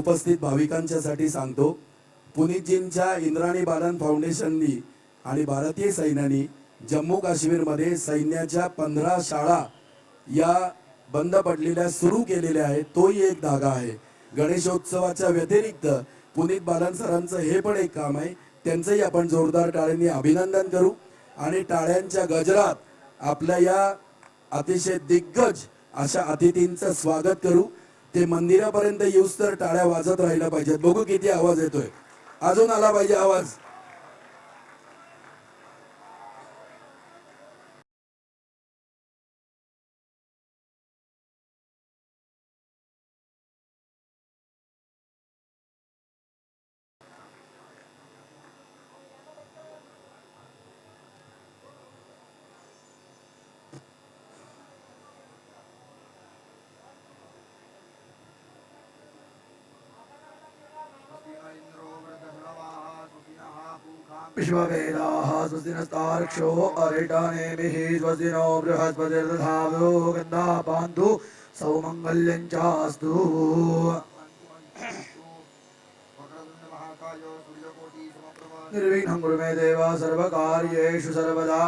उपस्थित भाविकांच्यासाठी सांगतो पुनीतजींच्या इंद्राणी बालन फाउंडेशननी आणि भारतीय सैन्यानी जम्मू काश्मीरमध्ये सैन्याच्या पंधरा शाळा या बंद पडलेल्या सुरू केलेल्या आहेत. तोही एक धागा आहे. गणेशोत्सवाच्या व्यतिरिक्त पुनीत बालन सरांचं हे पण एक काम आहे. त्यांचंही आपण जोरदार टाळ्यांनी अभिनंदन करू. आणि टाळ्यांच्या गजरात आपल्या या अतिशय दिग्गज अशा अतिथींचं स्वागत करू. ते मंदिरापर्यंत येऊस तर टाळ्या वाजत राहिल्या पाहिजेत. बघू किती आवाज येतोय. अजून आला पाहिजे आवाज. विश्ववेदाः स्वस्तिनस्तार्क्ष्यो अरिटानेमिः स्वस्तिनो बृहस्पतिर्दधातु गन्धा पान्तु सौमङ्गल्यं चास्तु। निर्विघ्नं कुरु मे देव सर्वकार्येषु सर्वदा।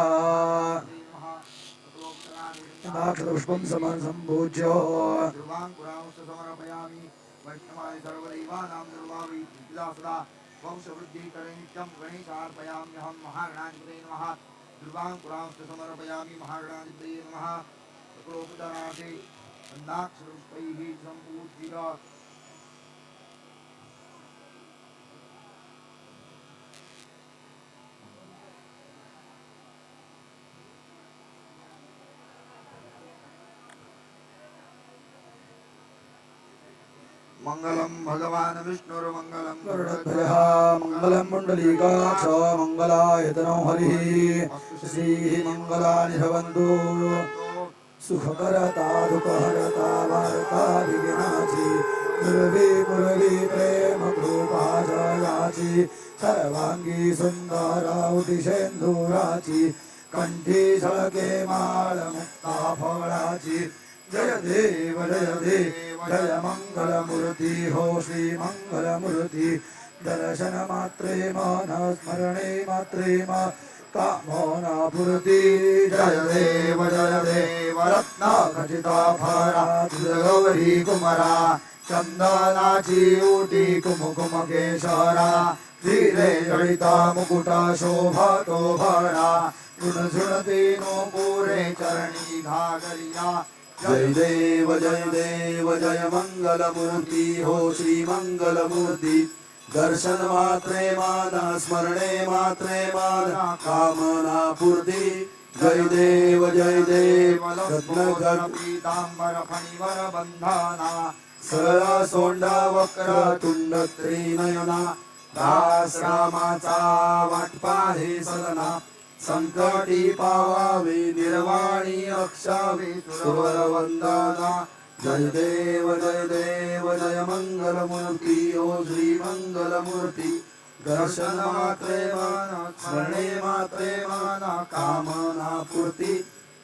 नाक्षपुष्पं समं सम्पूज्य। सर्वदैवानां निर्वावि सदा वंशवृद्धिकरनित्यं गणेशार्पयाम्यहं महागणाधिपते नमः। दुर्वाङ्कुरांश्च समर्पयामि महागणाधिपते नमः। प्रोपदनाथे अन्नाक्षरुष्पैः सम्पूज्य मङ्गलं भगवान् विष्णुर्मङ्गलं गरुडध्वजः मङ्गलं पुण्डलीकाक्ष मङ्गलायतनो हरिः श्रीः मङ्गलानि भवन्तु सुखकरता दुःखहरता वार्ता विघ्नाची कुरवी कुरवी प्रेम कृपा जयाची सर्वांगी सुंदरा उदिशेंदुराची कंठी झळके माळ मुक्ता फळाची जय देव जय देव जय मङ्गलमूर्ति हो श्रीमङ्गलमूर्ति मंगलमूर्ती दर्शन मात्रे स्मरणे मात्रे मा कामोना पूर्ती जय देव जय देव रत्ना खचिता फरा गौरी कुमरा चन्दनाची उटी कुमकुम केशरा धीरे जडिता मुकुटा शोभा तो भरा गुण झुणती नो पूरे चरणी घागरिया जय देव जय देव जय मंगलमूर्ती हो श्री मंगलमूर्ती। दर्शन मात्रे मान स्मरणे मात्रे मान कामना पूर्ती। जय देव जय देव रत्न घर फणिवर बंधना सरळा सोंडा वक्र तुंड त्रिनयना दास रामाचा वाटपा हे सदना। संकटी पावावे निर्वाणी रक्षावे सुरवर वंदना जय देव जय देव जय मंगलमूर्ती ओ श्री मंगलमूर्ती। दर्शन मात्रे माना स्मरणे मात्रे माना कामना पूर्ती।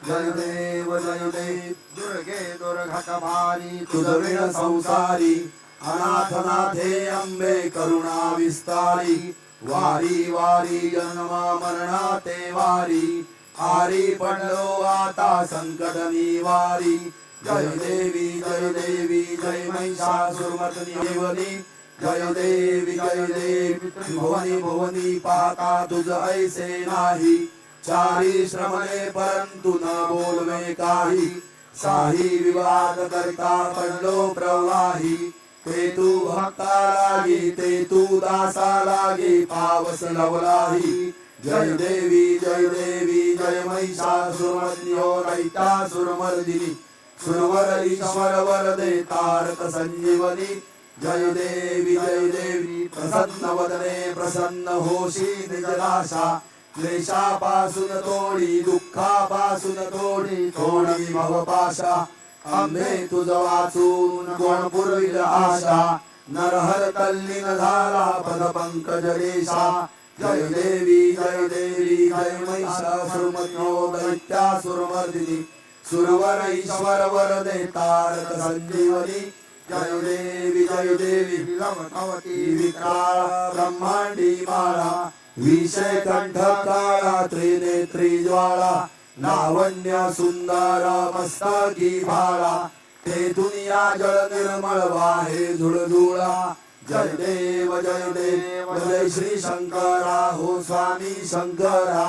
जय देव जय देव। दुर्गे दुर्घट भारी तुझ विण संसारी। अनाथनाथे अंबे करुणा विस्तारी। वारी वारी जन्मा मरणा ते वारी. हारी पडलो आता संकट निवारी जय देवी जय देवी जय महिषासुरमर्दिनी देवनी जय देवी जय देवी भुवनी भुवनी पाहता तुझ ऐसे नाही. चारी श्रमणे परंतु न बोलवे काही. साही विवाद करता पडलो प्रवाही. ते तू भक्ता लागी ते तू दासा लागी पावस नवलाही जय देवी जय देवी जय महिषासुरमर्दिन्यो दैत्यासुरमर्दिनी सुरवर ईश्वर दे तारक संजीवनी. जय देवी जय देवी प्रसन्न वदने प्रसन्न होशी निजलाशा. क्लेशापासून तोडी दुःखापासून तोडी तोडी भवपाशा आंबे तुझ वाचून कोण पुरविल आशा? नरहर तल्लीन झाला पद पंकज रेषा. जय देवी जय देवी जय महिषासुरमर्दिनो दैत्यासुरमर्दिनी सुरवर ईश्वर वरदे तारक संजीवनी. जय देवी जय देवी विलवतवती विक्राळ ब्रह्मांडी माळा विषय कंठ काळा त्रिनेत्री ज्वाळा लावण्य सुंदर मस्तकी भाळा ते दुनिया जळ निर्मळ वाहे झुळझुळा जय देव जय देव जय श्री शंकरा हो स्वामी शंकरा।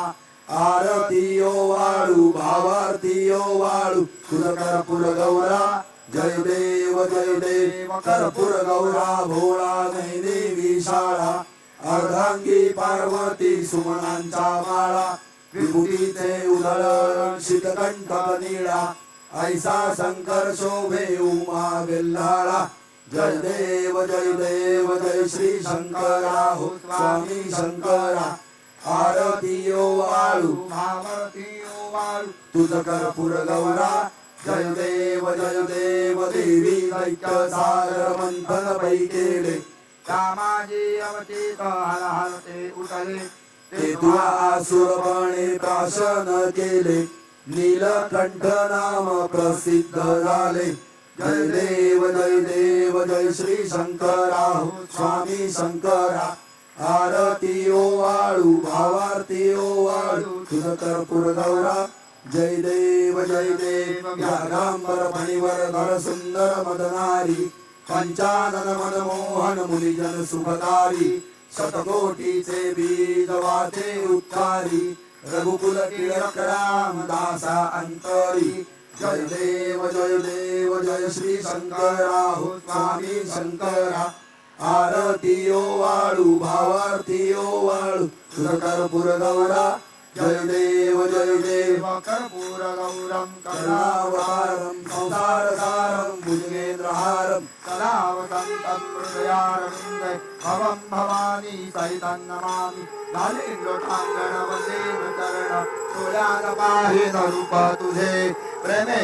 आरती ओ वाळू भावारती ओ वाळू तुझ कर्पूर गौरा। जय देव जय देव कर्पूर गौरा भोळा नाही देवी शाळा अर्धांगी पार्वती सुमनांचा माळा। विभूतीचे उधळण शीतकंठ निळा ऐसा शंकर शोभे उमा वेल्हाळा. जय देव जय देव जय श्री शंकरा हो स्वामी शंकरा. आरती ओ वाळू. भावती ओ वाळू. तुझ कर्पूर गौरा. जय देव जय देव देवी दैत्य सागर मंथन पै केले कामाजी अवतीत हर हर ते उठले. ते तुला आसुरपणे प्राशन केले. नीलकंठ नाम प्रसिद्ध झाले. जय देव जय देव जय श्री शंकरा स्वामी शंकरा. आरती ओ वाळू भावारती ओ वाळू तुझ कर्पूर गौरा. जय देव जय देव जागांबर फणीवर धर सुंदर मदनारी. पंचानन मनमोहन मुनिजन सुभकारी शतकोटीचे बीज वाचे उत्तारी रघुकुल टिळक राम दासा अंतरी. जय देव जय देव जय श्री शंकरा हो स्वामी शंकरा. आरतीयो वाळू भावार्थीयो वाळू सुरकर कर्पूर गौरा जय देव जय देव। कर्पूर गौरम करुणावतारं संसारसारं भुजगेन्द्रहारं। सदा वसन्तं हृदयारविन्दे भवं भवानी सहितं नमामि। लालिङ्गोटाङ्गण वसेन चरण तुल्यान पाहिन रूप तुझे प्रेमे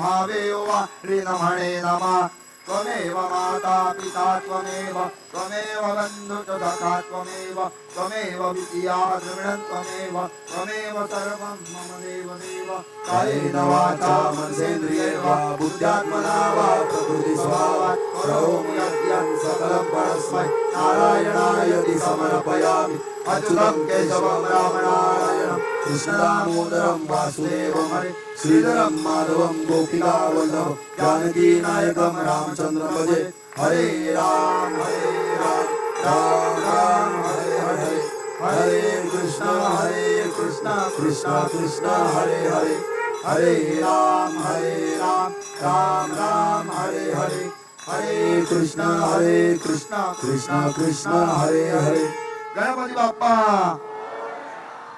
भावे वा ऋण म्हणे नमा। त्वमेव माता पिता त्वमेव त्वमेव बन्धु च सखा त्वमेव त्वमेव विद्या द्रविणं त्वमेव त्वमेव सर्वं मम देव देव कायेन वाचा मनसेन्द्रिये वा बुद्ध्यात्मना वा प्रकृति स्वभावात् करोमि यद्यत् सकलं परस्मै नारायणायति समर्पयामि अच्युतं केशवं रामनारायणं कृष्णदामोदरं वासुदेवं हरे श्रीधरं माधवं गोपिका वल्लभ जानकी नायकं रामचन्द्र भजे हरे राम हरे राम राम राम हरे हरे हरे कृष्ण हरे कृष्ण कृष्ण कृष्ण हरे हरे हरे राम हरे राम राम राम हरे कृष्णा हरे कृष्णा कृष्णा कृष्णा हरे हरे. गणपती बाप्पा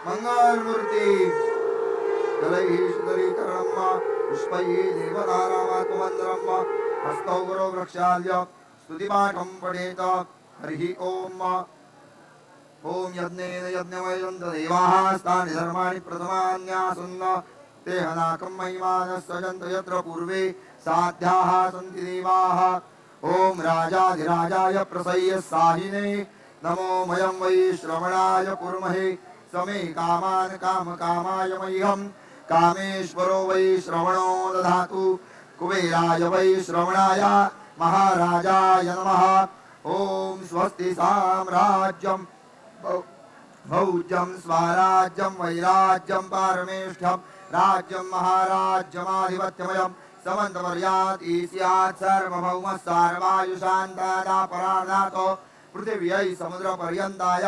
मंगल मूर्ती. जलैः सुदरीकरणं पुष्पैः देवतारामात्ममन्त्रं हस्तौ गुरो प्रक्षाल्य स्तुतिपाठं पठेत हरिः ॐ ॐ यज्ञेन यज्ञमयन्त देवाः स्थानि धर्माणि प्रथमान्यासन्न ते हनाकं महिमानः सजन्त यत्र पूर्वे साध्याः सन्ति देवाः। ॐ राजाधिराजाय प्रसह्य साहिने नमो मयं वै श्रवणाय कुर्महे समे कामान् कामकामाय मह्यं। कामेश्वरो वै श्रवणो दधातु कुबेराय वै श्रवणाय महाराजाय नमः। ॐ स्वस्ति साम्राज्यं भौ- भौज्यं स्वराज्यं वैराज्यं पारमेष्ठ्यं राज्यं महाराज्यमाधिपत्यमयम्। समन्तपर्यात् ईस्यात् सर्वभौमः सार्वायुशान्तादापराधातो पृथिव्यै समुद्रपर्यन्ताय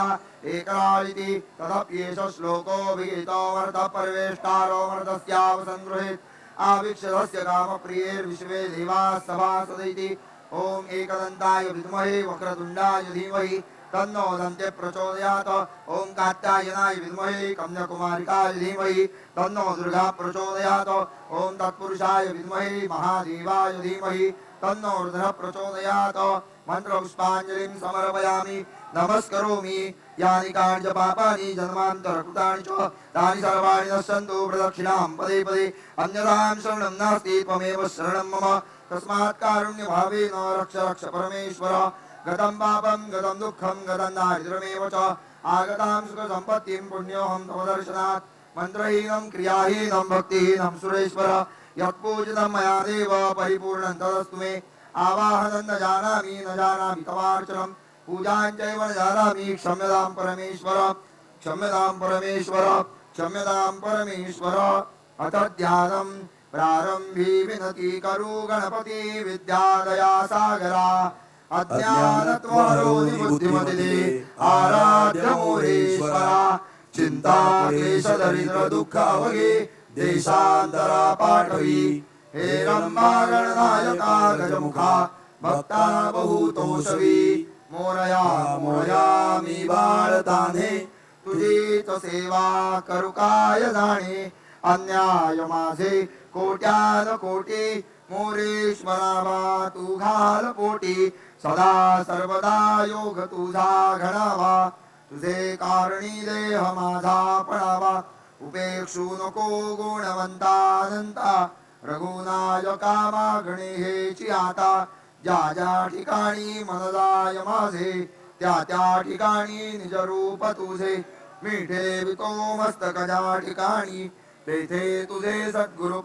एकराळिति तदप्येष श्लोकोऽभिगीतो वर्तः परिवेष्टारो वर्तस्यावसङ्गृहीत्। आवीक्षतस्य कामप्रियैर्विश्वे देवाः सभासदैति ॐ एकदन्ताय विद्महे वक्रतुण्डाय धीमहि तन्नो दन्ते प्रचोदयात्। ॐ कात्यायनाय विद्महे कन्याकुमारिकाय धीमहि। तन्नो दुर्गा प्रचोदयात्। ॐ तत्पुरुषाय विद्महे महादेवाय धीमहि। तन्नो रुद्रः प्रचोदयात्। मन्त्रपुष्पाञ्जलिं समर्पयामि। नमस्करोमि। यानि कार्य च पापानि जन्मान्तरकृतानि च तानि सर्वाणि नश्यन्तु प्रदक्षिणां पदे पदे। अन्यथां शरणं नास्ति त्वमेव शरणं मम। तस्मात् कारुण्यभावेन रक्ष रक्ष परमेश्वर। गतं पापं गतं दुःखं गतं दारिद्र्यमेव च आगतां सुखसम्पत्तिं पुण्योऽहं तव दर्शनात् मन्त्रहीनं क्रियाहीनं भक्तिहीनं सुरेश्वर यत्पूजितं मया देव परिपूर्णं तदस्तु मे। आवाहनं न जानामि न जानामि तवार्चनं पूजाञ्चैव न जानामि क्षम्यतां परमेश्वर क्षम्यतां परमेश्वर क्षम्यतां परमेश्वर। अथ ध्यानं प्रारम्भी विनती करू गणपती विद्यादया सागरा। अज्ञानत्वरो निबुद्धिमतिदे आराध्य मोरेश्वरा चिंता क्लेश दरिद्र दुःख अवगे देशांतरा पाठवी। हे गणनायका गजमुखा भक्ता बहुतोषवी मोरया मोरया मी तुझीच सेवा करू काय जाणे? अन्याय माझे कोट्यान कोटी मोरेश्वराबा तू घाल पोटी। सदा सर्वदा योग तुझा घडावा. तुझे कारणी देह माझा पडावा उपेक्षू नको गुणवंतानंता रघुनायका मागणे हेची आता. ज्या ज्या ठिकाणी मनदाय माझे त्या त्या ठिकाणी निज रूप तुझे. मिठे विको मस्तक ज्या ठिकाणी तेथे तुझे सद्गुरु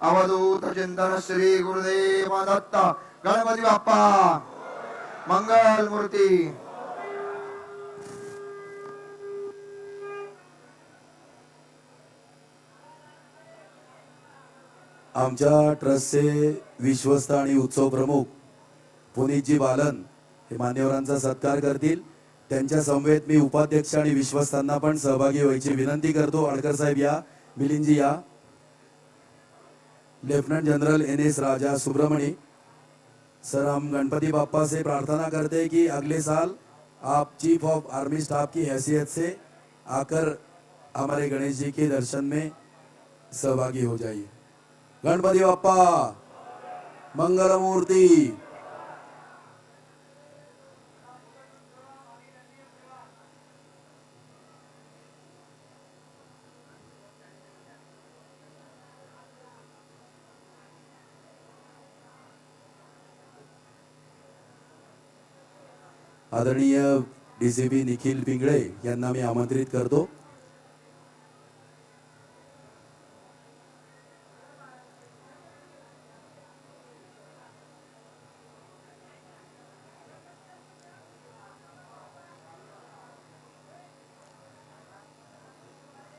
अवधूत चिंतन श्री गुरुदेव दत्त. गणपती बाप्पा. मंगल मूर्ती. आमच्या ट्रस्टचे विश्वस्त आणि उत्सव प्रमुख पुनीतजी बालन हे मान्यवरांचा सत्कार करतील. त्यांच्या समवेत मी उपाध्यक्ष आणि विश्वस्तांना पण सहभागी व्हायची विनंती करतो. आडकर साहेब या, मिलिंदजी या, lieutenant general N S Raja Subramani, sir हम गणपति बाप्पा से प्रार्थना करते हैं कि अगले साल आप चीफ ऑफ़ आर्मी स्टाफ की हैसियत से आकर हमारे गणेश जी के दर्शन में सहभागी हो जाइए। गणपति बाप्पा आदरणीय डी आदरणीय बी निखिल पिंगळे यांना मी आमंत्रित करतो.